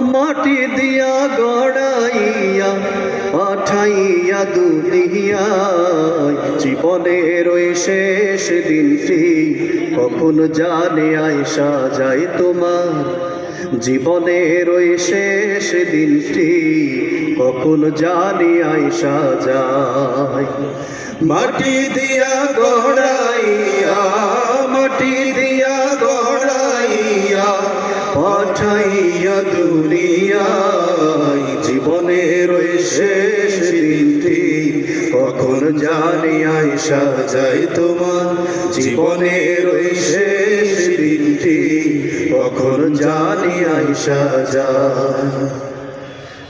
মাটি দিয়া গড়াইয়া, পাঠাইয়া দুনিয়ায়। জীবনের ওই শেষ দিনটি কখন জানে আয়সা যায় তোমার? জীবনের ওই শেষ দিনটি কখন জানি আয়সা যায়? মাটি দিয়া গড়াইয়া পাঠাইয়া দুনিয়ায় জীবনের শেষ দিনটি কখন জানি আয়সা যায় তোমার। জীবনের শেষ দিনটি কখন জানি আয়সা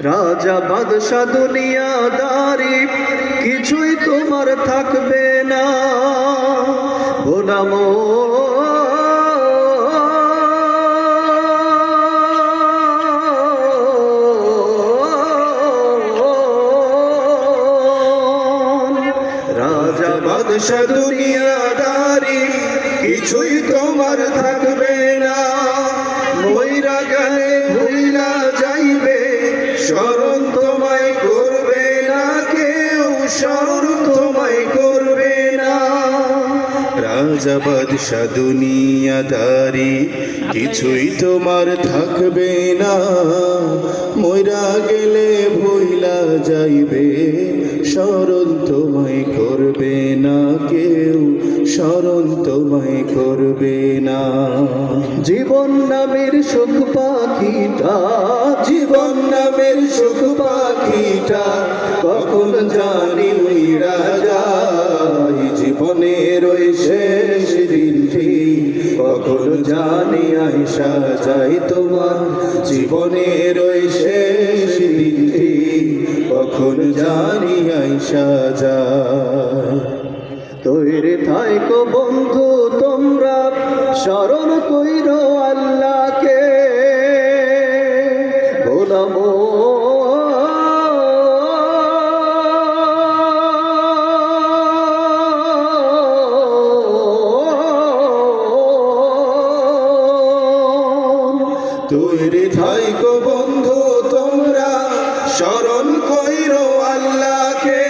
রাজা বাদশা দুনিয়াদারি, কিছুই তোমার থাকবে না। গোলামো দুনিয়াদারি কিছুই তোমার থাকবে রাজা বাদশা দুনিয়াদারি, কিছুই তোমার থাকবে না। ময়রা গেলে ভুইলা যাইবে স্মরণ তোমায় করবে না কেউ স্মরণ তোমায় করবে না। জীবন নামের সুখ পাখিটা, জীবন নামের সুখ পাখিটা, কখন জানি উইরা জানি আইসা যাই তোমার জীবনের শেষ দিনটি। কখন জানি আইসা যা তৈরি থাইকো বন্ধু, তোমরা শরণ কইর আল্লাহকে তৈরি থাইকো বন্ধু, তোমরা স্মরণ কইর আল্লাহকে।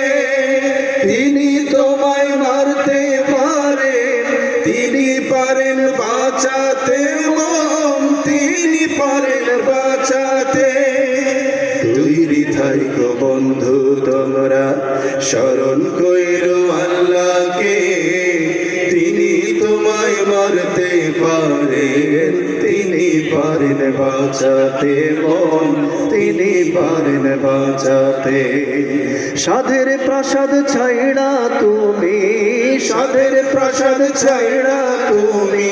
তিনি তোমায় মারতে পারেন, তিনি পারেন বাঁচাতে মন, তিনি পারেন বাঁচাতে। তৈরি থাইকো বন্ধু, তোমরা স্মরণ কইর পারেন তিনি পারেন বাঁচাতে মন তিনি পারেন বাঁচাতে সাধের প্রাসাদ ছাইড়া তুমি সাধের প্রাসাদ ছাইড়া তুমি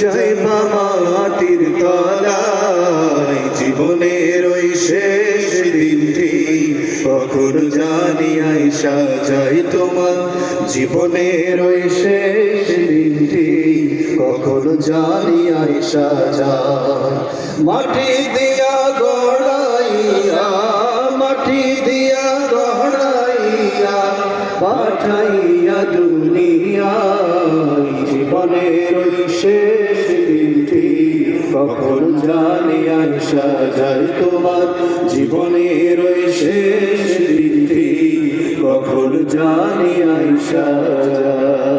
জয় বাবা মাটির তলায় জীবনের ওই শেষ দিনটি কখন জানি আইসা যাই তোমার জীবনের ওই শেষ দিনটি কখন জানি আইসা যায় মাটি দিয়া গড়াইয়া, মাটি দিয়া গড়াইয়া পাঠাইয়া দুনিয়া জীবনের শেষ দিনটি। কখন জানি আইসা যায় তোমার জীবনের শেষ দিনটি। কখন জানি আইসা যায়